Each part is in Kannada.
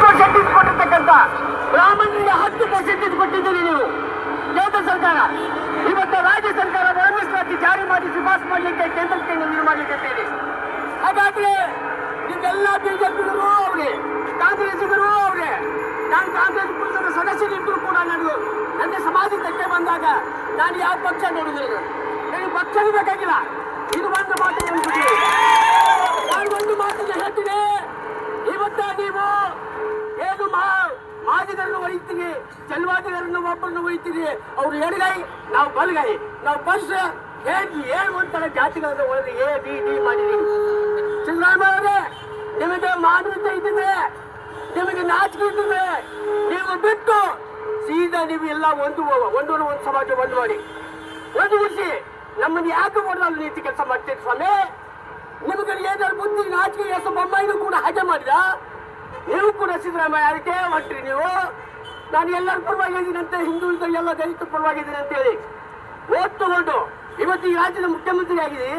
ಪರ್ಸೆಂಟೇಜ್ ಕೊಟ್ಟಿರ್ತಕ್ಕಂಥ ಬ್ರಾಹ್ಮಣರಿಗೆ ಹತ್ತು ಪರ್ಸೆಂಟೇಜ್ ಕೊಟ್ಟಿದ್ದೀರಿ ನೀವು ಕೇಂದ್ರ ಸರ್ಕಾರ ಇವತ್ತು ರಾಜ್ಯ ಸರ್ಕಾರ ಒಳಮೀಸಲಾತಿ ಜಾರಿ ಮಾಡಿ ಶಿಫಾರಸು ಮಾಡಲಿಕ್ಕೆ ಕೇಂದ್ರಕ್ಕೆ ನೀವು ಮಾಡಲಿಕ್ಕೆ ಹಾಗಾದ್ರೆ ನಿಮ್ಮೆಲ್ಲ ಬಿಜೆಪಿಗರು ಅವ್ರೆ ಕಾಂಗ್ರೆಸ್ಸಿಗರು ಅವ್ರೆ ನಾನು ಕಾಂಗ್ರೆಸ್ ಪಕ್ಷದ ಸದಸ್ಯರಿದ್ರು ಕೂಡ ನಾನು ನನ್ನ ಸಮಾಜಕ್ಕೆ ಬಂದಾಗ ನಾನು ಯಾವ ಪಕ್ಷ ನೋಡಿದ್ರು ನನಗೆ ಪಕ್ಷ ಬೇಕಾಗಿಲ್ಲ ಇದು ಒಂದು ಮಾತು ನೆನಪಿಡಿ. ನಾನು ಒಂದು ಮಾತಿಗೆ ಹೇಳ್ತೀನಿ ಇವತ್ತ ನೀವು ಏನು ಮಾ ಮಾದಿಗರನ್ನು ಒಯ್ತೀರಿ ಜಲ್ವಾದಿಗರನ್ನು ಒಬ್ಬರನ್ನು ಒಯ್ತೀರಿ. ಅವ್ರು ಎಡಗೈ ನಾವು ಬಲಗೈ. ನಾವು ಬಸ್ ಹೇಗೆ ಏನು ಒಂಥರ ಜಾತಿಗಳನ್ನು ಒಳಗೆ ಎ ಬಿ ಡಿ ಮಾಡಿರಿ. ಸಿದ್ದರಾಮಯ್ಯ ಅವರೇ, ನಿಮಗೆ ಮಾನವೀಯತೆ ಇದ್ದಿದೆ ನಿಮಗೆ ನಾಚಿಕೆ ಇದ್ದಿದೆ ನೀವು ಬಿಟ್ಟು ಸೀದಾ ನೀವು ಎಲ್ಲ ಒಂದು ಒಂದು ಒಂದು ಸಮಾಜ ಒಂದು ಮಾಡಿ ಒಂದು ಗುಡಿಸಿ ನಮ್ಮನ್ನು ಯಾಕೆ ಹೊಡೆದಲ್ಲ ನೀತಿ ಕೆಲಸ ಮಾಡ್ತೀರಿ ಸ್ವಾಮಿ? ನಿಮಗೆ ಏನಾದ್ರು ಬುದ್ಧಿ, ನಾಚಿಕೆ ಎಸ್ ಬೊಮ್ಮಾಯಿನೂ ಕೂಡ ಹಾಗೆ ಮಾಡಿದ? ನೀವು ಕೂಡ ಸಿದ್ದರಾಮಯ್ಯ ಅದಕ್ಕೆ ಹೊಂಟ್ರಿ ನೀವು. ನಾನು ಎಲ್ಲರ ಪರವಾಗಿದ್ದೀನಂತೆ ಹಿಂದುಳಿದ ಎಲ್ಲ ದಲಿತ ಪರವಾಗಿದ್ದೀನಿ ಅಂತ ಹೇಳಿ ಓಟ್ ತಗೊಂಡು ಇವತ್ತು ಈ ರಾಜ್ಯದ ಮುಖ್ಯಮಂತ್ರಿ ಆಗಿದೆ.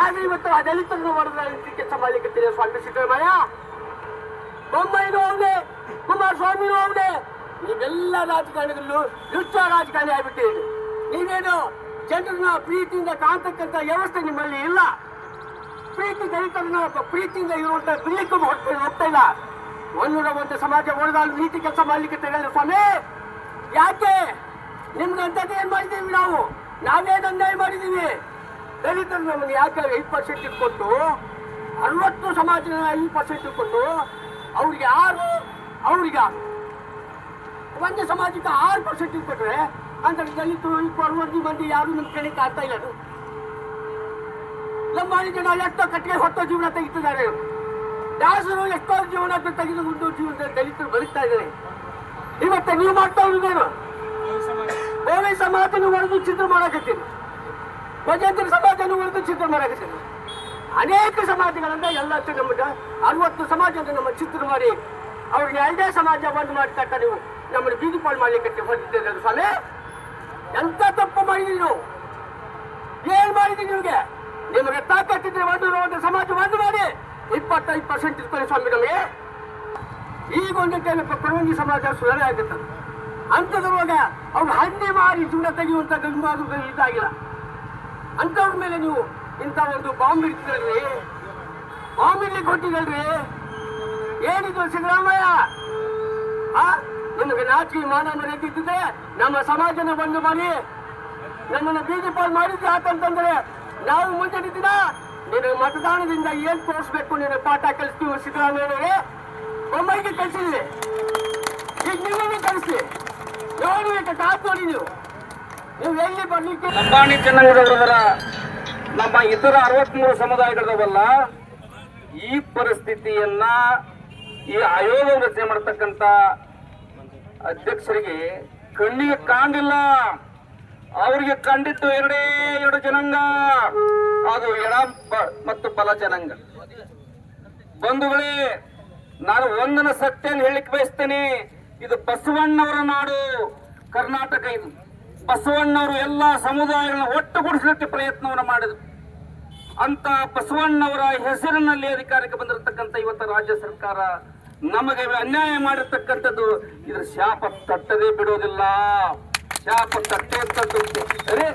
ಆದ್ರೆ ಇವತ್ತು ಆ ದಲಿತರನ್ನು ಮಾಡಿದ್ರೆ ಕೆಲಸ ಮಾಡ್ಲಿಕ್ಕೆ ಸ್ವಾಮಿ ಸಿದ್ದರಾಮಯ್ಯ, ಬೊಮ್ಮಾಯಿನೂ ಅವನೇ ಕುಮಾರಸ್ವಾಮಿನೂ ಅವನೇ ನೀವೆಲ್ಲ ರಾಜಕಾರಣಿಗಳು ಯುಚ್ಚ ರಾಜಕಾರಣಿ ಆಗ್ಬಿಟ್ಟಿರಿ ನೀವೇನು ಜನರನ್ನ ಪ್ರೀತಿಯಿಂದ ಕಾಣ್ತಕ್ಕಂಥ ವ್ಯವಸ್ಥೆ ನಿಮ್ಮಲ್ಲಿ ಇಲ್ಲ. ಪ್ರೀತಿ ದಲಿತರನ್ನ ಪ್ರೀತಿಯಿಂದ ಇರುವಂತ ಬಿಲ್ಲಿಕ್ಕೂ ಹೋಗ್ತಾ ಇಲ್ಲ. ಒಂದೂರ ಒಂದು ಸಮಾಜ ಒಳಗಾಲು ನೀತಿ ಕೆಲಸ ಮಾಡ್ಲಿಕ್ಕೆ ತೆಗಲ್ಲ ಸ್ವಾಮಿ. ಯಾಕೆ? ನಿಮ್ಗೆ ಅಂತದ್ದು ಏನ್ ಮಾಡಿದೀವಿ ನಾವು? ನಾವೇ ಅನ್ಯಾಯ ಮಾಡಿದೀವಿ ದಲಿತರು ನಮಗೆ ಯಾಕೆ ಐದು ಪರ್ಸೆಂಟ್ ಇಟ್ಕೊಟ್ಟು ಅರವತ್ತು ಸಮಾಜ ಐದು ಪರ್ಸೆಂಟ್ ಇಟ್ಕೊಂಡು ಅವ್ರಿಗೆ ಆರು, ಅವ್ರಿಗೆ ಒಂದು ಸಮಾಜಕ್ಕೆ ಆರು ಪರ್ಸೆಂಟ್ ಇಟ್ಕೊಟ್ರೆ ಅಂದ್ರೆ ದಲಿತರು ಅರವತ್ತು ಮಂದಿ ಯಾರು ನಿಮ್ ಕಣಿಕ್ ಆಗ್ತಾ ಇಲ್ಲ ಲಂಬಾಣಿ ಜನ ಎಷ್ಟೋ ಕಟ್ಟಿಗೆ ಹೊತ್ತೋ ಜೀವನ ತೆಗಿತಿದ್ದಾರೆ. ದಾಸರು ಎಷ್ಟೋ ಜೀವನ ತೆಗೆದುಕೊಂಡು ಜೀವನ ದಲಿತರು ಬದುಕ್ತಾ ಇದ್ದಾರೆ. ಇವತ್ತು ನೀವು ಮಾಡ್ತಾ ಇರೋದೇನು ಕೋಳಿ ಸಮಾಜನ ಒಡೆದು ಚಿತ್ರ ಮಾಡಕತ್ತೀನಿ ಭಜಂತರ ಸಮಾಜನ ಒಡೆದು ಚಿತ್ರ ಮಾಡಕತ್ತೀನಿ ಅನೇಕ ಸಮಾಜಗಳನ್ನ ಎಲ್ಲ ನಮ್ಮ ಅರವತ್ತು ಸಮಾಜದ ನಮ್ಮ ಚಿತ್ರ ಮಾಡಿ, ಅವ್ರಿಗೆ ಎರಡೇ ಸಮಾಜ ಬಂದ್ ಮಾಡ್ತಕ್ಕ ನೀವು ನಮ್ಮನ್ನು ಬೀದಿ ಪಾಲ್ ಮಾಡ್ಲಿಕ್ಕೆ ಹೊಂದಿದ್ದೀರಲ್ಲ ಸ್ವಾಮಿ? ಎಂತ ತಪ್ಪು ಮಾಡಿದ್ರಿ ನೀವು? ಏನ್ ಮಾಡಿದ್ರಿ ನಿಮಗೆ? ನಿಮಗೆ ತಾಕತ್ತಿದ್ರೆ ಒಂದು ಸಮಾಜ ಒಂದು ಮಾಡಿ ಇಪ್ಪತ್ತೈದು ಪರ್ಸೆಂಟ್ ಇಟ್ಕೊಳ್ಳಿ ಸ್ವಾಮಿ ನಮಗೆ ಈಗ ಒಂದು ಕೊರವಂಜಿ ಸಮಾಜ ಸುಧಾರಣೆ ಆಗುತ್ತೆ ಅಂಥದ್ರೊಳಗ ಅವ್ರು ಹಣ್ಣಿ ಮಾರಿ ಜೀವನ ತೆಗೆಯುವಂತ ಗಂಗಾದ ಇದಾಗಿಲ್ಲ ಅಂಥವ್ರ ಮೇಲೆ ನೀವು ಇಂಥ ಒಂದು ಬಾಂಬ್ ಇಡ್ತಿದ್ರಿ ಬಾಂಬ್ ಇಲ್ಲಿ ಕೊಟ್ಟಿದ್ದಲ್ರಿ ಏನಿದು ಸಿದ್ದರಾಮಯ್ಯ? ಆ, ನಿಮಗೆ ನಾಚಿಕೆ ಮಾನ ಮರ್ಯಾದೆ ಇದ್ದಿದ್ರೆ ನಮ್ಮ ಸಮಾಜನ ಬಂದು ಮಾಡಿ ನಮ್ಮನ್ನು ಬೀದಿ ಪಾಲ್ ಮಾಡಿದ್ದೆ ಆತಂತಂದ್ರೆ ನಾವು ಮುಂದೆ ನಿಂತಿನ ನಿನಗೆ ಮತದಾನದಿಂದ ಏನ್ ತೋರಿಸ್ಬೇಕು? ನಿನಗೆ ಪಾಠ ಕಲಿಸ್ತೀವಿ, ಸಿದ್ದರಾಮಯ್ಯನವರೇ? ಬೊಮ್ಮಾಯಿಗೆ ಕಲಿಸಿದ್ವಿ ಈಗ ನಿಮ್ಮನ್ನು ಕಲಿಸಿ ನೋಡಿ ಕಾತ್ ನೋಡಿ ನೀವು. ನೀವು ಎಲ್ಲಿ ಬರ್ಲಿಕ್ಕೆ? ಜನಾಂಗದವರ ನಮ್ಮ ಇತರ ಅರವತ್ಮೂರು ಸಮುದಾಯಗಳವಲ್ಲ ಈ ಪರಿಸ್ಥಿತಿಯನ್ನ ಈ ಆಯೋಗ ರಚನೆ ಮಾಡತಕ್ಕಂತ ಅಧ್ಯಕ್ಷರಿಗೆ ಕಣ್ಣಿಗೆ ಕಾಣಿಲ್ಲ ಅವರಿಗೆ ಕಂಡಿತ್ತು ಎರಡೇ ಎರಡು ಜನಾಂಗ. ಅದು ಎಡ ಮತ್ತು ಬಲ ಜನಾಂಗ. ಬಂಧುಗಳೇ, ನಾನು ಒಂದನ ಸತ್ಯನ ಹೇಳಿಕ್ ಬಯಸ್ತೇನೆ. ಇದು ಬಸವಣ್ಣವರ ನಾಡು, ಕರ್ನಾಟಕ ಇದು. ಬಸವಣ್ಣವರು ಎಲ್ಲಾ ಸಮುದಾಯಗಳನ್ನ ಒಟ್ಟುಗೂಡಿಸಲಿಕ್ಕೆ ಪ್ರಯತ್ನವನ್ನು ಮಾಡಿದರು. ಅಂತ ಬಸವಣ್ಣವರ ಹೆಸರಿನಲ್ಲಿ ಅಧಿಕಾರಕ್ಕೆ ಬಂದಿರತಕ್ಕಂತ ಇವತ್ತು ರಾಜ್ಯ ಸರ್ಕಾರ ನಮಗೆ ಅನ್ಯಾಯ ಮಾಡಿರ್ತಕ್ಕಂಥದ್ದು ಇದ್ರ ಶಾಪ ತಟ್ಟದೇ ಬಿಡೋದಿಲ್ಲ. ತಟ್ಟುತ್ತೆ ಅರೆ,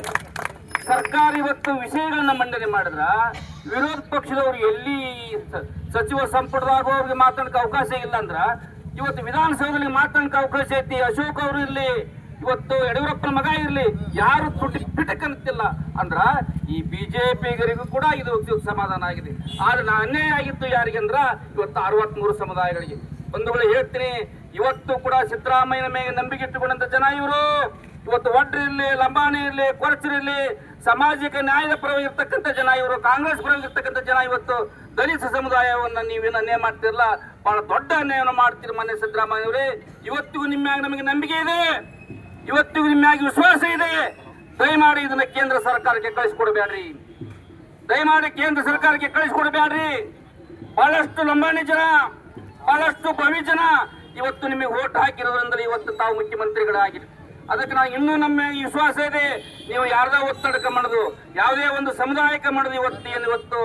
ಸರ್ಕಾರ ಇವತ್ತು ವಿಷಯಗಳನ್ನ ಮಂಡನೆ ಮಾಡಿದ್ರ, ವಿರೋಧ ಪಕ್ಷದವರು ಎಲ್ಲಿ ಸಚಿವ ಸಂಪುಟದಾಗ ಅವ್ರಿಗೆ ಮಾತಾಡಕ್ಕೆ ಅವಕಾಶ ಇಲ್ಲ ಅಂದ್ರ, ಇವತ್ತು ವಿಧಾನಸೌಧದಲ್ಲಿ ಮಾತಾಡಕ್ಕೆ ಅವಕಾಶ ಐತಿ. ಅಶೋಕ್ ಅವರು ಇರ್ಲಿ, ಇವತ್ತು ಯಡಿಯೂರಪ್ಪನ ಮಗ ಇರ್ಲಿ, ಯಾರು ತುಟಿ ಪಿಟಕ್ ಅಂದ್ರ, ಈ ಬಿಜೆಪಿಗರಿಗೂ ಕೂಡ ಇದು ಇದು ಸಮಾಧಾನ ಆಗಿದೆ. ಆದ್ರೆ ನಾ ಅನ್ಯಾಯ ಆಗಿತ್ತು ಯಾರಿಗೆ ಅಂದ್ರ, ಇವತ್ತು ಅರವತ್ಮೂರು ಸಮುದಾಯಗಳಿಗೆ. ಬಂಧುಗಳು ಹೇಳ್ತೀನಿ, ಇವತ್ತು ಕೂಡ ಸಿದ್ದರಾಮಯ್ಯನ ಮೇಲೆ ನಂಬಿಕೆ ಇಟ್ಟುಕೊಂಡಂತ ಜನ ಇವರು. ಇವತ್ತು ಒಡ್ರಿ ಇರಲಿ, ಲಂಬಾಣಿ ಇರಲಿ ಕೊರಚಿರಲಿ ಸಾಮಾಜಿಕ ನ್ಯಾಯದ ಪರವಾಗಿ ಇರ್ತಕ್ಕಂಥ ಜನ, ಇವರು ಕಾಂಗ್ರೆಸ್ ಪರವಾಗಿ ಇರ್ತಕ್ಕಂಥ ಜನ ಇವತ್ತು ದಲಿತ ಸಮುದಾಯವನ್ನ ನೀವೇನು ಅನ್ಯಾಯ ಮಾಡ್ತಿರಲ್ಲ, ಬಹಳ ದೊಡ್ಡ ಅನ್ಯಾಯವನ್ನು ಮಾಡ್ತೀರಿ ಮನೆ ಸಿದ್ದರಾಮಯ್ಯ ಅವರೇ ಇವತ್ತಿಗೂ ನಿಮ್ಮ ನಮಗೆ ನಂಬಿಕೆ ಇದೆ. ಇವತ್ತಿಗೂ ನಿಮ್ಮ ವಿಶ್ವಾಸ ಇದೆ. ದಯಮಾಡಿ ಇದನ್ನ ಕೇಂದ್ರ ಸರ್ಕಾರಕ್ಕೆ ಕಳಿಸ್ಕೊಡ್ಬೇಡ್ರಿ. ದಯಮಾಡಿ ಕೇಂದ್ರ ಸರ್ಕಾರಕ್ಕೆ ಕಳಿಸ್ಕೊಡ್ಬೇಡ್ರಿ. ಬಹಳಷ್ಟು ಲಂಬಾಣಿ ಜನ, ಬಹಳಷ್ಟು ಭವಿ ಜನ ಇವತ್ತು ನಿಮಗೆ ಓಟ್ ಹಾಕಿರೋದ್ರಿಂದ ಇವತ್ತು ತಾವು ಮುಖ್ಯಮಂತ್ರಿಗಳಾಗಿರಿ. ಅದಕ್ಕೆ ನಾವು ಇನ್ನೂ ನಮ್ಮ ವಿಶ್ವಾಸ ಇದೆ. ನೀವು ಯಾರ್ದೋ ಒತ್ತಡಕ್ಕೆ ಮಾಡೋದು ಯಾವುದೇ ಒಂದು ಸಮುದಾಯಕ್ಕೆ ಮಾಡೋದು ಇವತ್ತು ಏನು ಇವತ್ತು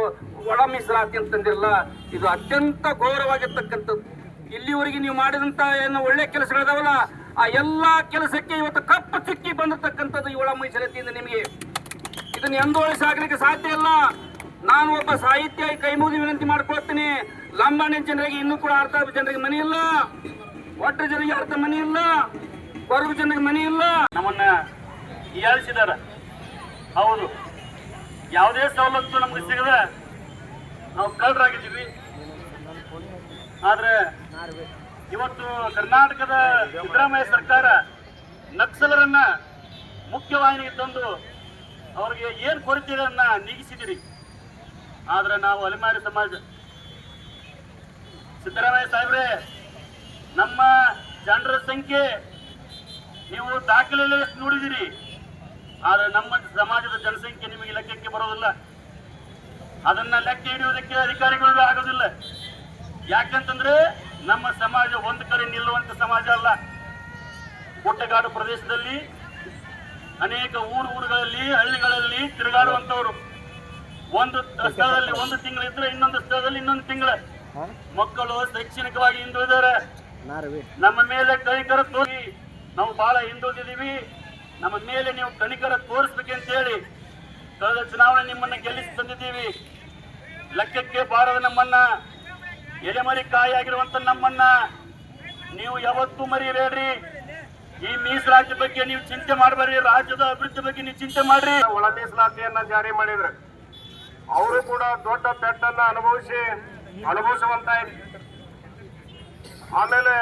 ಒಳ ಮೀಸಲಾತಿ ಅಂತಂದಿರಲ್ಲ ಇದು ಅತ್ಯಂತ ಗೌರವಾಗಿರ್ತಕ್ಕಂಥದ್ದು ಇಲ್ಲಿವರೆಗೆ ನೀವು ಮಾಡಿದಂತ ಏನು ಒಳ್ಳೆ ಕೆಲಸಗಳಿದಾವಲ್ಲ, ಆ ಎಲ್ಲಾ ಕೆಲಸಕ್ಕೆ ಇವತ್ತು ಕಪ್ಪು ಚುಕ್ಕಿ ಬಂದಿರತಕ್ಕಂಥದ್ದು ಈ ಒಳ ಮೀಸಲಾತಿಯಿಂದ ನಿಮಗೆ. ಇದನ್ನು ಎಂದೂ ಅಳಿಸಾಗಲಿಕ್ಕೆ ಸಾಧ್ಯ ಇಲ್ಲ. ನಾನು ಒಬ್ಬ ಸಾಹಿತ್ಯ ಕೈ ವಿನಂತಿ ಮಾಡ್ಕೊಳ್ತೀನಿ. ಲಂಬಾಣಿ ಜನರಿಗೆ ಇನ್ನೂ ಕೂಡ ಅರ್ಥ ಜನರಿಗೆ ಮನೆ ಇಲ್ಲ. ಒಟ್ಟು ಜನರಿಗೆ ಅರ್ಥ ಮನೆ ಇಲ್ಲ. ಕೊರಗು ಜನಕ್ಕೆ ಮನೆ ಇಲ್ಲ. ನಮ್ಮನ್ನ ಹೀಯಾಳಿಸಿದಾರ ಹೌದು. ಯಾವುದೇ ಸವಲತ್ತು ನಮ್ಗೆ ಸಿಗದ ನಾವು ಕಳ್ಳರಾಗಿದ್ದೀವಿ. ಆದ್ರೆ ಇವತ್ತು ಕರ್ನಾಟಕದ ಸಿದ್ದರಾಮಯ್ಯ ಸರ್ಕಾರ ನಕ್ಸಲರನ್ನ ಮುಖ್ಯವಾಹಿನಿಗೆ ತಂದು ಅವ್ರಿಗೆ ಏನ್ ಕೊರತೆ ಇದೆ ಅನ್ನ ನೀಗಿಸಿದಿರಿ? ಆದ್ರೆ ನಾವು ಅಲೆಮಾರಿ ಸಮಾಜ. ಸಿದ್ದರಾಮಯ್ಯ ಸಾಹೇಬ್ರೆ, ನಮ್ಮ ಜನರ ಸಂಖ್ಯೆ ನೀವು ದಾಖಲೆಲ್ಲ ಎಷ್ಟು ನೋಡಿದಿರಿ ಆದ್ರೆ ನಮ್ಮ ಸಮಾಜದ ಜನಸಂಖ್ಯೆ ನಿಮಗೆ ಲೆಕ್ಕಕ್ಕೆ ಬರೋದಿಲ್ಲ. ಅದನ್ನ ಲೆಕ್ಕ ಹಿಡಿಯೋದಕ್ಕೆ ಅಧಿಕಾರಿಗಳು ಆಗೋದಿಲ್ಲ. ಯಾಕಂತಂದ್ರೆ ನಮ್ಮ ಸಮಾಜ ಒಂದು ಕಡೆ ನಿಲ್ಲುವಂತ ಸಮಾಜ ಅಲ್ಲ. ಗುಡ್ಡಗಾಡು ಪ್ರದೇಶದಲ್ಲಿ ಅನೇಕ ಊರು ಊರುಗಳಲ್ಲಿ ಹಳ್ಳಿಗಳಲ್ಲಿ ತಿರುಗಾಡುವಂತವರು ಒಂದು ಸ್ಥಳದಲ್ಲಿ ಒಂದು ತಿಂಗಳು ಇದ್ರೆ ಇನ್ನೊಂದು ಸ್ಥಳದಲ್ಲಿ ಇನ್ನೊಂದು ತಿಂಗಳ. ಮಕ್ಕಳು ಶೈಕ್ಷಣಿಕವಾಗಿ ಹಿಂದುಳಿದಾರೆ. ನಮ್ಮ ಮೇಲೆ ಕೈಕರ ತೋರಿ ನಾವು ಬಹಳ ಹಿಂದುಳಿದಿದ್ದೀವಿ. ನಮ್ಮ ಮೇಲೆ ನೀವು ಕಣಿಕರ ತೋರಿಸ್ಬೇಕಂತ ಹೇಳಿ ಕಳೆದ ಚುನಾವಣೆ ನಿಮ್ಮನ್ನ ಗೆಲ್ಲಿಸಿ ತಂದಿದ್ದೀವಿ. ಲೆಕ್ಕಕ್ಕೆ ಬಾರದ ನಮ್ಮನ್ನ, ಎಲೆಮರಿ ಕಾಯಿ ಆಗಿರುವಂತ ನಮ್ಮನ್ನ ನೀವು ಯಾವತ್ತೂ ಮರಿಬೇಡ್ರಿ. ಈ ಮೀಸಲಾತಿ ಬಗ್ಗೆ ನೀವು ಚಿಂತೆ ಮಾಡಬೇಡ್ರಿ. ರಾಜ್ಯದ ಅಭಿವೃದ್ಧಿ ಬಗ್ಗೆ ನೀವು ಚಿಂತೆ ಮಾಡ್ರಿ. ಒಳ ಮೀಸಲಾತಿಯನ್ನ ಜಾರಿ ಮಾಡಿದ್ರು. ಅವರು ಕೂಡ ದೊಡ್ಡ ಪೆಟ್ಟನ್ನ ಅನುಭವಿಸಿ ಅನುಭವಿಸುವಂತ ಆಮೇಲೆ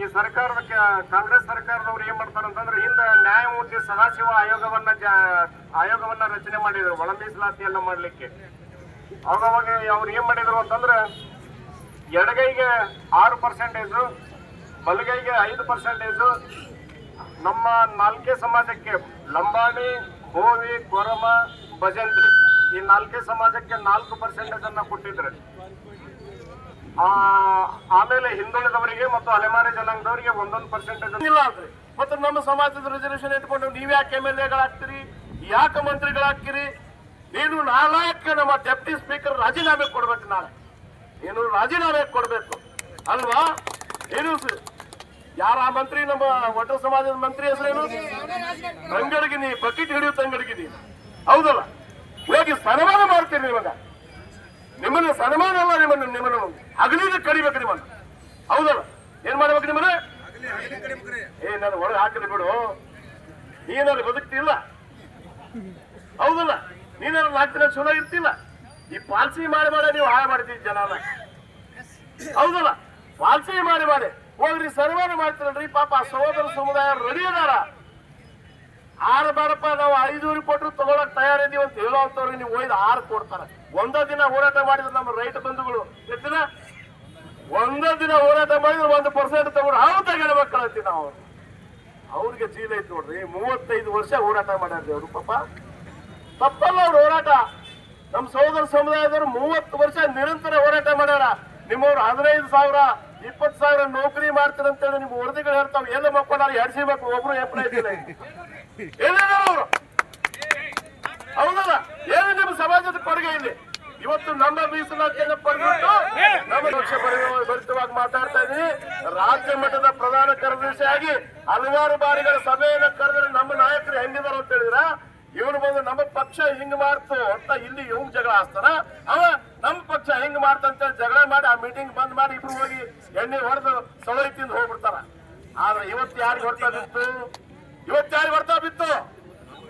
ಈ ಸರ್ಕಾರದ ಕಾಂಗ್ರೆಸ್ ಸರ್ಕಾರದವ್ರು ಏನ್ ಮಾಡ್ತಾರೆ ಅಂತಂದ್ರೆ ಹಿಂದೆ ನ್ಯಾಯಮೂರ್ತಿ ಸದಾಶಿವ ಆಯೋಗವನ್ನ ಆಯೋಗವನ್ನ ರಚನೆ ಮಾಡಿದ್ರು, ಒಳ ಮೀಸಲಾತಿಯನ್ನ ಮಾಡ್ಲಿಕ್ಕೆ. ಅವಾಗ ಅವ್ರು ಏನ್ ಮಾಡಿದ್ರು ಅಂತಂದ್ರೆ ಎಡಗೈಗೆ ಆರು ಪರ್ಸೆಂಟೇಜು ಬಲಗೈಗೆ ಐದು ಪರ್ಸೆಂಟೇಜು ನಮ್ಮ ನಾಲ್ಕೇ ಸಮಾಜಕ್ಕೆ ಲಂಬಾಣಿ ಗೋವಿ ಕೊರಮ ಭಜಂತ್ರಿ ಈ ನಾಲ್ಕೇ ಸಮಾಜಕ್ಕೆ ನಾಲ್ಕು ಪರ್ಸೆಂಟೇಜ್ ಅನ್ನ ಕೊಟ್ಟಿದ್ರೆ. ಆಮೇಲೆ ಹಿಂದುಳಿದವರಿಗೆ ಮತ್ತು ಅಲೆಮಾರಿ ಜನಾಂಗದವರಿಗೆ ಒಂದೊಂದು ಪರ್ಸೆಂಟೇಜ್ ಇಲ್ಲ ಅಂದ್ರೆ. ಮತ್ತು ನಮ್ಮ ಸಮಾಜದ ರಿಸರ್ವೇಶನ್ ಇಟ್ಕೊಂಡು ನೀವು ಯಾಕೆ ಎಂ ಎಲ್ ಎಗಳಾಗ್ತೀರಿ? ಯಾಕೆ ಮಂತ್ರಿಗಳಾಗ್ತೀರಿ? ನೀನು ನಾಲ್ಕು ನಮ್ಮ ಡೆಪ್ಟಿ ಸ್ಪೀಕರ್ ರಾಜೀನಾಮೆ ಕೊಡ್ಬೇಕು ನಾಳೆ. ನೀನು ರಾಜೀನಾಮೆ ಕೊಡಬೇಕು. ಅಲ್ವಾ? ಏನು ಯಾರ ಮಂತ್ರಿ? ನಮ್ಮ ಒಟ್ಟು ಸಮಾಜದ ಮಂತ್ರಿ ಹೆಸರೇನು ತಂಗಡಗಿನಿ. ಬಕೆಟ್ ಹಿಡಿಯೋ ತಂಗಡಗಿನಿ. ಹೌದಲ್ಲ? ಹೋಗಿ ಸನ್ಮಾನ ಮಾಡ್ತೀರಿ ನಿಮಗ ನಿಮ್ಮನ್ನ ಸನ್ಮಾನ ಅಲ್ಲ, ನಿಮ್ಮನ್ನು ನಿಮ್ಮನ್ನು ಹಗಲಿಗೆ ಕಡಿಬೇಕು ನಿಮ್ಮನ್ನು. ಹೌದಲ್ಲ? ಏನ್ ಮಾಡ್ಬೇಕು ನಿಮ್ಮನ್ನ? ಏ, ನಾನು ಒಳಗೆ ಹಾಕಲಿ ಬಿಡು. ನೀನಾದ್ರು ಬದುಕ್ತಿಲ್ಲ. ಹೌದಲ್ಲ? ನಾಲ್ಕು ದಿನ ಚಲೋ ಇರ್ತಿಲ್ಲ ಈ ಪಾಲ್ಸಿ ಮಾಡಿ ಮಾಡ ನೀವು ಹಾಳು ಮಾಡ್ತೀವಿ ಜನನ. ಹೌದಲ್ಲ? ಪಾಲ್ಸಿ ಮಾಡಿ ಮಾಡಿ. ಹೋಗ್ರಿ, ಸನ್ಮಾನ ಮಾಡ್ತಿರಲ್ರಿ. ಪಾಪ ಸಹೋದರ ಸಮುದಾಯ ರೆಡಿ ಅದಾರ ಆರು ಬೇಡಪ್ಪ, ನಾವು ಐದೂರು ಕೊಟ್ಟರು ತಗೊಳಕ್ ತಯಾರಿದೀವಿ ಅಂತ ಹೇಳೋ ಅಂತವ್ರಿಗೆ ನೀವು ಒಯ್ದು ಆರು ಕೊಡ್ತಾರೆ. ಒಂದ ದಿನ ಹೋರಾಟ ಮಾಡಿದ್ರೆ ನಮ್ಮ ರೈತ ಬಂಧುಗಳು. ಎತ್ತಿನ ಒಂದ ದಿನ ಹೋರಾಟ ಮಾಡಿದ್ರೆ ಒಂದು ಪರ್ಸೆಂಟ್ ತಗೊಂಡು ಅವ್ರು ತಗೊಂಡು ಮಕ್ಕಳಂತೀವಿ ನಾವು. ಅವ್ರಿಗೆ ಜೀಲ ಐತಿ ನೋಡ್ರಿ, ಮೂವತ್ತೈದು ವರ್ಷ ಹೋರಾಟ ಮಾಡ್ಯಾರ ಅವರು ಪಾಪ. ತಪ್ಪಲ್ಲ ಅವ್ರು ಹೋರಾಟ. ನಮ್ಮ ಸಹೋದರ ಸಮುದಾಯದವರು ಮೂವತ್ತು ವರ್ಷ ನಿರಂತರ ಹೋರಾಟ ಮಾಡ್ಯಾರ. ನಿಮ್ಮವ್ರು ಹದಿನೈದು ಸಾವಿರ, ಇಪ್ಪತ್ತು ಸಾವಿರ ನೌಕರಿ ಮಾಡ್ತಾರೆ ಅಂತೇಳಿ ನಿಮ್ಮ ವರದಿಗಳು ಹೇಳ್ತಾವೆ. ಎಲ್ಲ ಮಕ್ಕಳು ಎಡ್ಸಿಬೇಕು ಒಬ್ರು ಎಪ್ಪ ಹೌದಲ್ಲ? ಏನು ನಿಮ್ಮ ಸಮಾಜದ ಕೊಡುಗೆ ಇಲ್ಲಿ ಇವತ್ತು ನಮ್ಮ ಮೀಸಲಾತಿಯನ್ನು ಪಡೆದಿಟ್ಟು ನಮ್ಮ ಪಕ್ಷ ಭರಿತವಾಗಿ ಮಾತಾಡ್ತಾ ಇದ್ದೀನಿ ರಾಜ್ಯ ಮಟ್ಟದ ಪ್ರಧಾನ ಕಾರ್ಯದರ್ಶಿಯಾಗಿ ಹಲವಾರು ಬಾರಿಗಳ ಸಭೆಯನ್ನು ಕರೆದ್ರೆ ನಮ್ಮ ನಾಯಕರು ಹೆಂಗಿದಾರ ಅಂತ ಹೇಳಿದ್ರ? ಇವನು ಬಂದು ನಮ್ಮ ಪಕ್ಷ ಹಿಂಗ್ ಮಾಡ್ತು ಅಂತ ಇಲ್ಲಿ ಇವ್ ಜಗಳ ಆಸ್ತಾರ ಅವ ನಮ್ಮ ಪಕ್ಷ ಹೆಂಗ್ ಮಾಡ್ತಂತ ಜಗಳ ಮಾಡಿ ಆ ಮೀಟಿಂಗ್ ಬಂದ್ ಮಾಡಿ ಇಬ್ರು ಹೋಗಿ ಎಣ್ಣೆ ಹೊಡೆದು ಸೊಳೈ ತಿಂದು ಹೋಗ್ಬಿಡ್ತಾರ? ಆದ್ರೆ ಇವತ್ತು ಯಾರಿಗೆ ಹೊಡ್ತಾ ಬಿತ್ತು ಇವತ್ತು ಬರ್ತಾ ಬಿತ್ತು.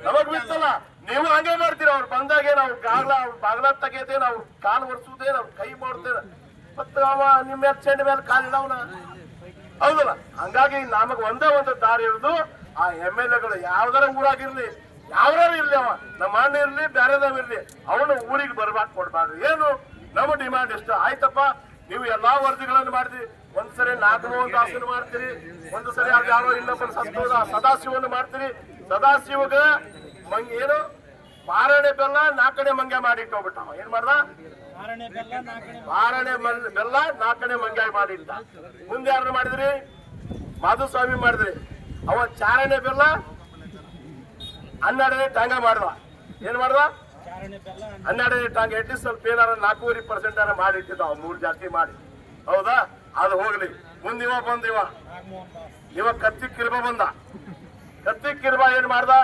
ನಮಗ್ ಬಿತ್ತಲ್ಲ. ನೀವು ಹಂಗೆ ಮಾಡ್ತೀರ. ಅವ್ರು ಬಂದಾಗೆ ನಾವು ಕಾಗ್ಲ ಬಾಗ್ಲ ತೆಗೆಯದೆ ನಾವು ಕಾಲು ಒರೆಸುದೇ, ನಾವು ಕೈ ಮಾಡ್ತೇವೆ ಮತ್ತೆ ಅವ ನಿಮ್ಮ ಚೆಂಡ ಮೇಲೆ ಕಾಲಿಡವನ ಹೌದಲ್ಲ? ಹಂಗಾಗಿ ನಮಗ್ ಒಂದೇ ಒಂದು ದಾರಿ ಇರೋದು, ಆ ಎಂ ಎಲ್ ಎಗಳು ಯಾವ್ದಾರ ಊರಾಗಿರ್ಲಿ, ಯಾವ್ದಾರ ಇರ್ಲಿ ಅವ. ನಮ್ಮ ಅಣ್ಣ ಇರ್ಲಿ ಬೇರೆದವ್ ಇರ್ಲಿ, ಅವನು ಊರಿಗೆ ಬರ್ಬಾಕ್ ಕೊಡ್ಬಾರ್ದು. ಏನು? ನಮ್ಮ ಡಿಮಾಂಡ್ ಎಷ್ಟು? ಆಯ್ತಪ್ಪ. ನೀವು ಎಲ್ಲಾ ವರದಿಗಳನ್ನು ಮಾಡಿದ್ರಿ. ಒಂದ್ ಸರಿ ನಾಲ್ಕು ಒಂದು ಆಸನ ಮಾಡ್ತೀರಿ ಒಂದು ಸರಿ ಅದು ಯಾರೋ ಇನ್ನೊಬ್ಬನ ಸಂತೋದ ಸದಾಶಿವನ ಮಾಡ್ತೀರಿ. ಸದಾಶಿವಗ ಮಂಗ ಏನು? ಬಾರಣೆ ಬೆಲ್ಲ ನಾಲ್ಕನೇ ಮಂಗ್ಯ ಮಾಡಿ ಇಟ್ಟೋಗ್ಬಿಟ್ಟ ಅವ. ಏನ್ ಮಾಡ್ದ? ಬಾರಣೆ ಬೆಲ್ಲ ನಾಲ್ಕನೇ ಮಂಗ್ಯ. ಮಾಡಿಟ್ಟ. ಮುಂದೆ ಯಾರನ್ನ ಮಾಡಿದ್ರಿ? ಮಾಧುಸ್ವಾಮಿ ಮಾಡಿದ್ರಿ. ಅವ ಚಾರಣೆ ಬೆಲ್ಲ ಹನ್ನೆರಡನೇ ಟಾಂಗ ಮಾಡ್ದ. ಏನ್ ಮಾಡ್ದ? ಹನ್ನೆರಡನೇ ಟಾಂಗ ಎಟ್ಟಿ ಸ್ವಲ್ಪ ಏನಾರ ನಾಲ್ಕೂವರೆ ಪರ್ಸೆಂಟ್ ಮಾಡಿ ಮಾಡಿಟ್ಟಿದ್ದ ಅವ್ ಮೂರ್ ಜಾತಿ ಮಾಡಿ. ಹೌದಾ? ಅದು ಹೋಗ್ಲಿ. ಮುಂದಿವ ಬಂದಿವ ಇವ. ಕತ್ತಿ ಕಿರ್ಬ ಬಂದ. ಕತ್ತಿ ಕಿರ್ಬ ಏನ್ ಮಾಡ್ದ?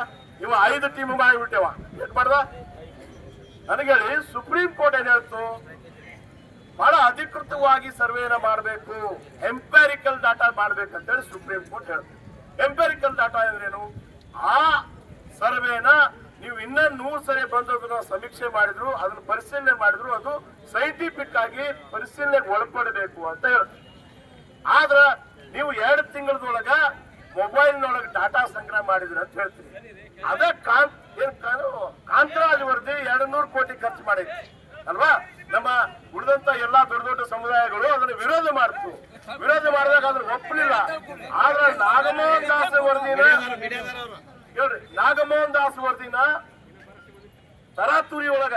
ಇವ ಐದು ಟೀಮ್ ಮಾಡಿಬಿಟ್ಟೆವ. ಏನ್ ಮಾಡ್ದ? ನನಗೇಳಿ ಹೇಳಿ ಸುಪ್ರೀಂ ಕೋರ್ಟ್ ಏನ್ ಹೇಳ್ತು? ಬಹಳ ಅಧಿಕೃತವಾಗಿ ಸರ್ವೇನ ಮಾಡಬೇಕು. ಎಂಪೆರಿಕಲ್ ಡಾಟಾ ಮಾಡ್ಬೇಕಂತೇಳಿ ಸುಪ್ರೀಂ ಕೋರ್ಟ್ ಹೇಳ್ತು. ಎಂಪೆರಿಕಲ್ ಡಾಟಾ ಅಂದ್ರೇನು ಆ ಸರ್ವೇನ ನೀವು ಇನ್ನೂ ನೂರು ಸರಿ ಬಂದದನ್ನ ಸಮೀಕ್ಷೆ ಮಾಡಿದ್ರು, ಅದನ್ನ ಪರಿಶೀಲನೆ ಮಾಡಿದ್ರು, ಅದು ಸೈಂಟಿಫಿಕ್ ಆಗಿ ಪರಿಶೀಲನೆಗೆ ಒಳಪಡಬೇಕು ಅಂತ ಹೇಳ್ತು. ಆದ್ರ ನೀವು ಎರಡು ತಿಂಗಳದೊಳಗ ಮೊಬೈಲ್ನೊಳಗೆ ಡಾಟಾ ಸಂಗ್ರಹ ಮಾಡಿದ್ರಿ ಅಂತ ಹೇಳ್ತೀರಿ ಅದ ಕಾಂತ್ ಏನ್ ಕಾಂತರಾಜ್ ವರದಿ ಎರಡು ನೂರು ಕೋಟಿ ಖರ್ಚು ಮಾಡಿದ್ರಿ ಅಲ್ವಾ? ನಮ್ಮ ಉಳಿದಂತ ಎಲ್ಲಾ ದೊಡ್ಡ ದೊಡ್ಡ ಸಮುದಾಯಗಳು ಅದನ್ನ ವಿರೋಧ ಮಾಡ್ತು. ವಿರೋಧ ಮಾಡಿದಾಗ ಅದ್ರ ಒಪ್ಪಲಿಲ್ಲ. ಆದ್ರೆ ನಾಗಮೋಹನ್ ದಾಸ್ ವರದಿನ ಹೇಳ್ರಿ, ನಾಗಮೋಹನ್ ದಾಸ್ ವರದಿನ ತರಾತುರಿ ಒಳಗ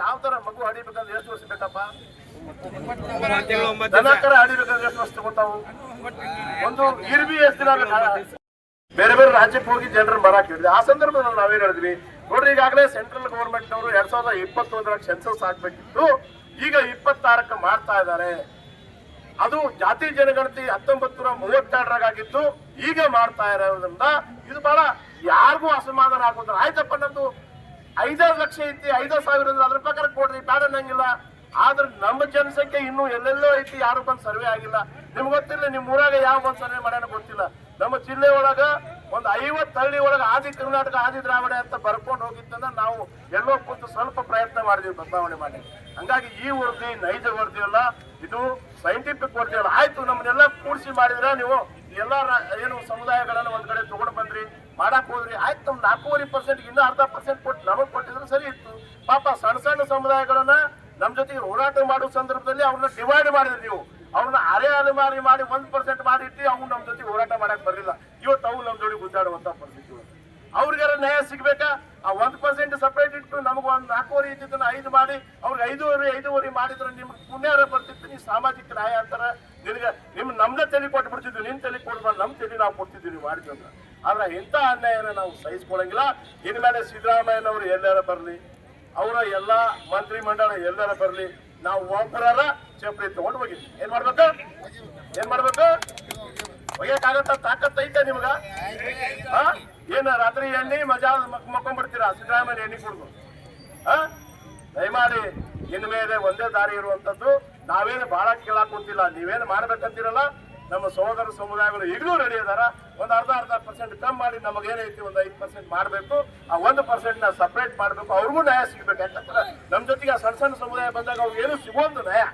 ಯಾವ ತರ ಮಗು ಹಡಿಬೇಕಂದ್ರೆ ಎಷ್ಟು ವರ್ಷ ಬೇಕಪ್ಪ? ದನಕರ ಒಂದು ಇರ್ಬಿ ಬೇರೆ ಬೇರೆ ರಾಜ್ಯಕ್ಕೆ ಹೋಗಿ ಜನರ ಮರ ಕೇಳಿದೆ ಆ ಸಂದರ್ಭದಲ್ಲಿ ನಾವೇನ್ ಹೇಳಿದ್ವಿ? ನೋಡ್ರಿ, ಈಗಾಗಲೇ ಸೆಂಟ್ರಲ್ ಗವರ್ಮೆಂಟ್ ನವರು ಎರಡ್ ಸಾವಿರದ ಇಪ್ಪತ್ತೊಂದರ ಸೆನ್ಸಸ್ ಆಗ್ಬೇಕಿತ್ತು. ಈಗ ಇಪ್ಪತ್ತಾರಕ್ಕೆ ಮಾಡ್ತಾ ಇದ್ದಾರೆ. ಅದು ಜಾತಿ ಜನಗಣತಿ ಹತ್ತೊಂಬತ್ತು ನೂರ ಮೂವತ್ತೆರಡರಾಗ ಆಗಿತ್ತು ಈಗ ಮಾಡ್ತಾ ಇರೋದ್ರಿಂದ ಇದು ಬಹಳ ಯಾರಿಗೂ ಅಸಮಾಧಾನ ಆಗೋದ್ರ ಆಯ್ತಪ್ಪ ನಮ್ದು ಐದಾರು ಲಕ್ಷ ಐತಿ, ಐದಾರು ಸಾವಿರ ಅಂದ್ರೆ ಅದ್ರ ಪ್ರಕಾರ ಕೊಡ್ರಿ ಬೇಡ ಅನ್ನಂಗಿಲ್ಲ ಆದ್ರೆ ನಮ್ಮ ಜನಸಂಖ್ಯೆ ಇನ್ನೂ ಎಲ್ಲೆಲ್ಲೋ ಐತಿ, ಯಾರು ಬಂದು ಸರ್ವೆ ಆಗಿಲ್ಲ. ನಿಮ್ಗೆ ಗೊತ್ತಿಲ್ಲ, ನಿಮ್ ಊರಾಗ ಯಾವ ಬಂದು ಸರ್ವೆ ಮಾಡ್ಯಾನ ಗೊತ್ತಿಲ್ಲ. ನಮ್ಮ ಜಿಲ್ಲೆ ಒಳಗ ಒಂದು ಐವತ್ತು ಹಳ್ಳಿ ಒಳಗೆ ಆದಿ ಕರ್ನಾಟಕ, ಆದಿ ದ್ರಾವಿಡ ಅಂತ ಬರ್ಕೊಂಡು ಹೋಗಿತ್ತಂದ್ರೆ ನಾವು ಎಲ್ಲೋ ಕೂತು ಸ್ವಲ್ಪ ಪ್ರಯತ್ನ ಮಾಡಿದೀವಿ, ಬದಲಾವಣೆ ಮಾಡಿ ಹಂಗಾಗಿ ಈ ವರದಿ ನೈಜ ವರದಿ ಅಲ್ಲ, ಇದು ಸೈಂಟಿಫಿಕ್ ವರದಿ ಅಲ್ಲ. ಆಯ್ತು, ನಮ್ಮನ್ನೆಲ್ಲ ಕೂಡಿಸಿ ಮಾಡಿದ್ರೆ ನೀವು ಎಲ್ಲ ಏನು ಸಮುದಾಯಗಳನ್ನ ಒಂದ್ ಕಡೆ ತಗೊಂಡು ಬಂದ್ರಿ, ಮಾಡಕ್ ಹೋದ್ರಿ. ಆಯ್ತು ನಮ್ ನಾಲ್ಕೂವರೆ ಪರ್ಸೆಂಟ್ ಇನ್ನೂ ಅರ್ಧ ಪರ್ಸೆಂಟ್ ಕೊಟ್ಟು ನಮಗ್ ಕೊಟ್ಟಿದ್ರೆ ಸರಿ ಇತ್ತು. ಪಾಪ ಸಣ್ಣ ಸಣ್ಣ ಸಮುದಾಯಗಳನ್ನ ನಮ್ ಜೊತೆಗೆ ಹೋರಾಟ ಮಾಡೋ ಸಂದರ್ಭದಲ್ಲಿ ಅವ್ರನ್ನ ಡಿವೈಡ್ ಮಾಡಿದ್ರಿ ನೀವು. ಅವ್ರನ್ನ ಅರೆ ಅಲೆಮಾರಿ ಮಾಡಿ ಒಂದ್ ಪರ್ಸೆಂಟ್ ಮಾಡಿಟ್ಟು ಅವ್ನು ನಮ್ಮ ಜೊತೆ ಹೋರಾಟ ಮಾಡಕ್ ಬರಲಿಲ್ಲ. ಇವತ್ತು ಅವು ನಮ್ಮ ಜೋಡಿ ಗುದ್ದಾಡುವಂತ ಪರಿಸ್ಥಿತಿ ಅವ್ರಿಗಾರ ನ್ಯಾಯ ಸಿಗ್ಬೇಕಾ? ಆ ಒಂದ್ ಪರ್ಸೆಂಟ್ ಸಪ್ರೇಟ್ ಇಟ್ಟು ನಮ್ಗೆ ಒಂದ್ ನಾಲ್ಕೂವರೆ ಇದ್ದಿದ್ದನ್ನ ಐದು ಮಾಡಿ, ಅವ್ರಿಗೆ ಐದೂವರೆ ಐದೂವರೆ ಮಾಡಿದ್ರೆ ನಿಮ್ಗೆ ಪುಣ್ಯಾರ ಬರ್ತಿತ್ತು, ನೀವು ಸಾಮಾಜಿಕ ನ್ಯಾಯ ಅಂತಾರ. ನಿನಗೆ ನಿಮ್ ನಮ್ದೇ ತಲೆ ಕೊಟ್ಟು ಬಿಡ್ತಿದ್ವಿ, ನಿನ್ ತಲೆ ಕೊಡ್ಬಾರ್ದು ನಮ್ಮ ತಲೆ ನಾವು ಕೊಡ್ತಿದ್ದೀವಿ ನೀವು ಅಂದ್ರೆ. ಆದ್ರೆ ಇಂಥ ಅನ್ಯಾಯನ ನಾವು ಸಹಿಸ್ಕೊಳಂಗಿಲ್ಲ. ಇನ್ಮೇಲೆ ಸಿದ್ದರಾಮಯ್ಯನವರು ಎಲ್ಲಾರ ಬರ್ಲಿ. ಅವರ ಎಲ್ಲ ಮಂತ್ರಿ ಮಂಡಳ ಎಲ್ಲರ ಬರ್ಲಿ, ನಾವು ಒಬ್ಬರಲ್ಲ ಚಪ್ಪಲಿ ತಗೊಂಡು ಹೋಗಿದ್ವಿ. ಏನ್ ಮಾಡ್ಬೇಕು? ಏನ್ ಮಾಡ್ಬೇಕು? ಒಯ್ಯಕ್ಕಾಗತ್ತ ತಾಕತ್ ಐತೆ ನಿಮ್ಗ? ಏನ ರಾತ್ರಿ ಎಣ್ಣೆ ಮಜಾ ಮಕ್- ಮಕ್ಕೊಂಡ್ಬಿಡ್ತೀರಾ? ಸಿದ್ದರಾಮಯ್ಯ ಎಣ್ಣೆ ಕುಡ್ದು. ಹ ದಯಮಾಡಿ, ಇನ್ ಮೇಲೆ ಒಂದೇ ದಾರಿ ಇರುವಂತದ್ದು, ನಾವೇನು ಬಹಳ ಕೇಳಾಕ್ ಕುಂತಿಲ್ಲ. ನೀವೇನು ಮಾಡ್ಬೇಕಂತಿರಲ್ಲ? ನಮ್ಮ ಸಹೋದರ ಸಮುದಾಯಗಳು ಈಗಲೂ ರೆಡಿ ಅದಾರ ಒಂದ್ ಅರ್ಧ ಅರ್ಧ ಪರ್ಸೆಂಟ್ ಕಮ್ಮಿ ಮಾಡಿ ನಮಗೆ ಏನೈತಿ ಒಂದು ಐದು ಪರ್ಸೆಂಟ್ ಮಾಡಬೇಕು. ಆ ಒಂದು ಪರ್ಸೆಂಟ್ನ ಸಪರೇಟ್ ಮಾಡಬೇಕು. ಅವ್ರಿಗೂ ನ್ಯಾಯ ಸಿಗಬೇಕು. ಯಾಕಂದ್ರೆ ನಮ್ಮ ಜೊತೆಗೆ ಆ ಸಣ್ಣ ಸಣ್ಣ ಸಮುದಾಯ ಬಂದಾಗ ಅವ್ರಿಗೆ ಏನು ಸಿಗೋದು ನ್ಯಾಯ.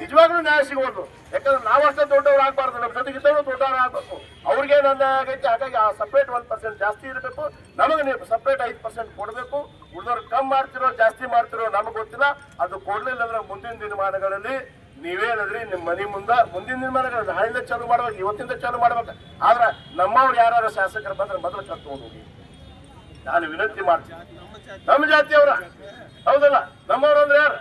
ನಿಜವಾಗ್ಲೂ ನ್ಯಾಯ ಸಿಗೋದು ಯಾಕಂದ್ರೆ ನಾವಷ್ಟೇ ದೊಡ್ಡವ್ರು ಆಗ್ಬಾರ್ದು. ನಮ್ಮ ಜೊತೆಗಿದ್ದವರು ದೊಡ್ಡವ್ರು ಆಗಬೇಕು. ಅವ್ರಿಗೆ ಅನ್ಯಾಯ ಆಗೈತೆ, ಹಾಗಾಗಿ ಆ ಸಪ್ರೇಟ್ ಒಂದು ಪರ್ಸೆಂಟ್ ಜಾಸ್ತಿ ಇರಬೇಕು. ನಮಗೆ ನೀವು ಸಪ್ರೇಟ್ ಐದು ಪರ್ಸೆಂಟ್ ಕೊಡಬೇಕು. ಉಳಿದವ್ರು ಕಮ್ಮಿ ಮಾಡ್ತಿರೋ, ಜಾಸ್ತಿ ಮಾಡ್ತಿರೋ ನಮಗೆ ಗೊತ್ತಿಲ್ಲ. ಅದು ಕೊಡ್ಲಿಲ್ಲ ಅಂದ್ರೆ ಮುಂದಿನ ದಿನಮಾನಗಳಲ್ಲಿ ನೀವೇನದ್ರಿ ನಿಮ್ಮ ಮನೆ ಮುಂದ ಮುಂದಿನ ದಿನಮಾನಗಳು ನಾಳೆಯಿಂದ ಚಾಲು ಮಾಡ್ಬೇಕು, ಇವತ್ತಿಂದ ಚಾಲು ಮಾಡ್ಬೇಕು. ಆದ್ರೆ ನಮ್ಮವ್ರು ಯಾರು ಶಾಸಕರು ಬಂದ್ರೆ ಮೊದಲು ಕರ್ಕೊಂಡು ಹೋಗಿ. ನಾನು ವಿನಂತಿ ಮಾಡ್ತೀನಿ. ನಮ್ಮ ಜಾತಿಯವರ. ಹೌದಲ್ಲ? ನಮ್ಮವ್ರು ಅಂದ್ರೆ ಯಾರು?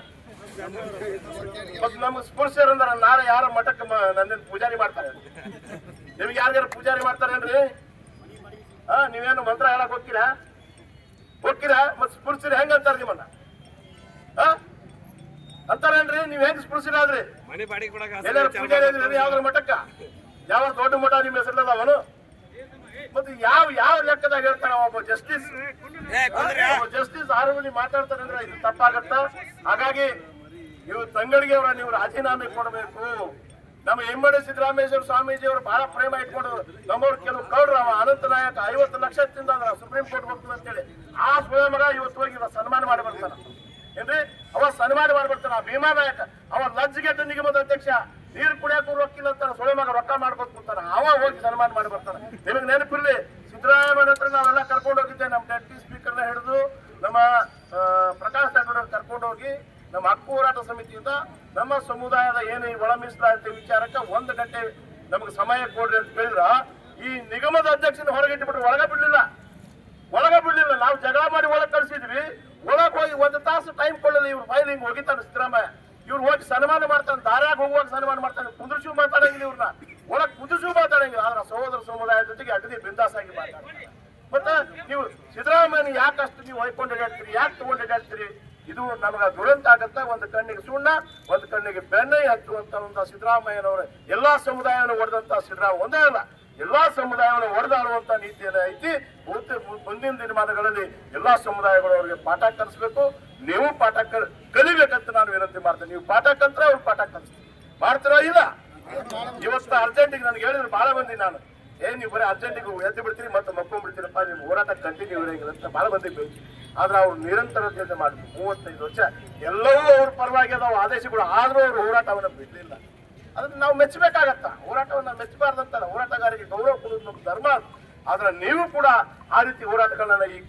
ಮತ್ತು ನಮ್ಗೆ ಸ್ಪರ್ಶರು ಅಂದ್ರೆ, ನಾಳೆ ಯಾರ ಮಠಕ್ಕೆ ನನ್ನ ಪೂಜಾರಿ ಮಾಡ್ತಾರೆ. ನಿಮ್ಗೆ ಯಾರ್ಯಾರು ಪೂಜಾರಿ ಮಾಡ್ತಾರೇನ್ರಿ ಹಾ, ನೀವೇನು ಮಂತ್ರ ಹೇಳಕ್ ಹೋಗ್ತೀರಾ? ಹೋಗ್ತೀರಾ? ಮತ್ ಸ್ಪುರುಷರು ಹೆಂಗ ಅಂತಾರ ನಿಮ್ಮನ್ನ? ಹಾ? ಅಂತಾರೇನ್ರಿ ನೀವ್ ಹೆಂಗ್ ಮನೆ ಬಾಡಿಗೆ ಕೊಡಕ ಇದ್ರಿ ಯಾವ್ದ್ರ ಮಠಕ್ಕ? ಯಾವ ದೊಡ್ಡ ಮಠ ನಿಮ್ಮ ಹೆಸರಲ್ಲವನು ಮತ್ತೆ ಯಾವ ಯಾವ ಲೆಕ್ಕದಾಗ ಹೇಳ್ತಾನ ಒಬ್ಬ ಜಸ್ಟಿಸ್ ಜಸ್ಟಿಸ್ ಆರೋಗ್ಯ ಮಾತಾಡ್ತಾರೆ ಅಂದ್ರೆ ಇದು ತಪ್ಪಾಗತ್ತ? ಹಾಗಾಗಿ ನೀವು ತಂಗಡಿಗೆ ಅವರ ನೀವು ರಾಜೀನಾಮೆ ಕೊಡಬೇಕು. ನಮ್ಮ ಹೆಮ್ಮಡಿ ಸಿದ್ದರಾಮೇಶ್ವರ ಸ್ವಾಮೀಜಿ ಅವರು ಬಹಳ ಪ್ರೇಮ ಇಟ್ಕೊಂಡು ನಮ್ಮವ್ರು ಕೆಲವು ಕೌಡ್ರ ಅವ ಅನಂತ ನಾಯಕ ಐವತ್ತು ಲಕ್ಷ ತಿಂದ ಸುಪ್ರೀಂ ಕೋರ್ಟ್ ಹೋಗ್ತದೆ ಅಂತೇಳಿ. ಆ ಸ್ವಯಂ ಇವತ್ತು ಹೋಗಿ ಸನ್ಮಾನ ಮಾಡಿ ಬರ್ತಾನ. ಏನ್ರಿ? ಅವ ಸನ್ಮಾನ ಮಾಡಿ ಬರ್ತಾನ ಆ ಭೀಮಾ ನಾಯಕ. ಅವ ಲಜ್ಜಿಗೆಟ್ಟ ನಿಗಮದ ಅಧ್ಯಕ್ಷ, ನೀರು ಕುಡಿಯಕ್ಕೂ ರೊಕ್ಕಿಲ್ಲ ಅಂತ ಸೊಳ್ಳೆ ಮಗ ರೊಕ್ಕ ಮಾಡ್ಕೊಂಡು ಕೂತಾನ. ಅವ ಹೋಗಿ ಸನ್ಮಾನ ಮಾಡಿ ಬರ್ತಾರೆ ನಿಮಗೆ ನೆನಪಿರ್ಲಿ, ಸಿದ್ದರಾಮಯ್ಯ ಹತ್ರ ನಾವೆಲ್ಲ ಕರ್ಕೊಂಡು ಹೋಗಿದ್ದೆ ನಮ್ಮ ಡೆಪ್ಟಿ ಸ್ಪೀಕರ್ನ ಹಿಡಿದು. ನಮ್ಮ ಪ್ರಕಾಶ್ ಠಾಕೂರ್ ಕರ್ಕೊಂಡು ಹೋಗಿ, ನಮ್ಮ ಹಕ್ಕು ಹೋರಾಟ ಸಮಿತಿಯಿಂದ ನಮ್ಮ ಸಮುದಾಯದ ಏನು ಒಳ ಮೀಸಲಾತಿ ವಿಚಾರಕ್ಕೆ ಒಂದು ಗಂಟೆ ನಮಗೆ ಸಮಯ ಕೊಡ್ರಿ ಅಂತ ಕೇಳಿದ್ರ, ಈ ನಿಗಮದ ಅಧ್ಯಕ್ಷನ ಹೊರಗಿಟ್ಟುಬಿಟ್ಟು ಒಳಗ ಬಿಡ್ಲಿಲ್ಲ. ಒಳಗ ಬಿಡ್ಲಿಲ್ಲ. ನಾವು ಜಗಳ ಮಾಡಿ ಒಳಗೆ ಕಳ್ಸಿದ್ವಿ. ಒಳಗ್ ಹೋಗಿ ಒಂದು ತಾಸು ಟೈಮ್ ಕೊಡಲ್ಲ ಇವ್ರು. ಫೈಲಿಂಗ್ ಹಿಂಗ್ ಹೋಗಿತಾನೆ ಸಿದ್ದರಾಮಯ್ಯ. ಇವ್ರು ಹೋಗಿ ಸನ್ಮಾನ ಮಾಡ್ತಾನೆ, ದಾರ್ಯಾಗ ಹೋಗುವಾಗ ಸನ್ಮಾನ ಮಾಡ್ತಾನೆ. ಕುಂದ್ರಶು ಮಾತಾಡಂಗಿಲ್ಲ ಇವ್ರನ್ನ. ಒಳಗ್ ಕುಂದ್ರಶು ಮಾತಾಡಂಗಿಲ್ಲ. ಆದ್ರೆ ಸಹೋದರ ಸಮುದಾಯದ ಜೊತೆಗೆ ಅಡ್ಡಿ ಬಿಂದಾಸಾಗಿ ಮಾತಾಡ್ತಾರೆ. ಮತ್ತೆ ನೀವು ಸಿದ್ದರಾಮಯ್ಯ ಯಾಕೆ ಅಷ್ಟು ನೀವು ಹೊಯ್ಕೊಂಡು ಹೇಳ್ತೀರಿ ಯಾಕೆ ತಗೊಂಡು ಹೇಳ್ತೀರಿ ಇದು ನಮಗ ದುರಂತ ಆಗತ್ತ? ಒಂದು ಕಣ್ಣಿಗೆ ಸುಣ್ಣ, ಒಂದು ಕಣ್ಣಿಗೆ ಬೆಣ್ಣೆ ಹಚ್ಚುವಂತ ಒಂದು ಸಿದ್ದರಾಮಯ್ಯನವರ. ಎಲ್ಲಾ ಸಮುದಾಯವನ್ನು ಹೊಡೆದಂತ ಸಿದ್ದರಾಮ ಒಂದೇ ಅಲ್ಲ ಎಲ್ಲಾ ಸಮುದಾಯವನ್ನು ಹೊಡೆದಾಡುವಂತ ನೀತಿಯನ್ನು ಐತಿ. ಮುಂದಿನ ದಿನಮಾನಗಳಲ್ಲಿ ಎಲ್ಲಾ ಸಮುದಾಯಗಳು ಅವರಿಗೆ ಪಾಠ ಕಲಿಸ್ಬೇಕು. ನೀವು ಪಾಠ ಕಲ್ ಕಲಿಬೇಕಂತ ನಾನು ವಿನಂತಿ ಮಾಡ್ತೇನೆ. ನೀವು ಪಾಠ ಕಲ್ತ್ರೆ ಅವ್ರು ಪಾಠ ಕಲಿಸ್ತೀವಿ ಮಾಡ್ತಾರ ಇಲ್ಲ? ಇವತ್ತು ಅರ್ಜೆಂಟಿಗೆ ನನಗೆ ಹೇಳಿದ್ರು ಬಹಳ ಮಂದಿ ನಾನು. ಏ, ನೀವು ಬರೀ ಅರ್ಜೆಂಟಿಗೆ ಎದ್ದು ಬಿಡ್ತೀರಿ ಮತ್ತೆ ಮಕ್ಕೊಂಡ್ಬಿಡ್ತೀರಪ್ಪ ನಿಮ್ಮ ಹೋರಾಟ ಕಂಟಿನ್ಯೂ ಇರಂಗಿಲ್ಲ ಅಂತ ಬಹಳ ಮಂದಿ ಬೇಕು ಆದ್ರೆ ಅವ್ರು ನಿರಂತರತೆಯಿಂದ ಮಾಡಿದ್ರು. ಮೂವತ್ತೈದು ವರ್ಷ ಎಲ್ಲವೂ ಅವ್ರ ಪರವಾಗಿ ಅದಾವ. ಆದೇಶಗಳು ಆದ್ರೂ ಅವ್ರು ಹೋರಾಟವನ್ನು ಬಿಡಲಿಲ್ಲ. ಅದನ್ನ ನಾವು ಮೆಚ್ಚಬೇಕಾಗತ್ತ? ಹೋರಾಟವನ್ನ ಮೆಚ್ಚಬಾರ್ದಂತಲ್ಲ. ಹೋರಾಟಗಾರರಿಗೆ ಗೌರವ ಕೊಡೋದು ನಮ್ಮ ಧರ್ಮ. ಆದ್ರೆ ನೀವು ಕೂಡ ಆ ರೀತಿ ಹೋರಾಟಗಳನ್ನ ಈ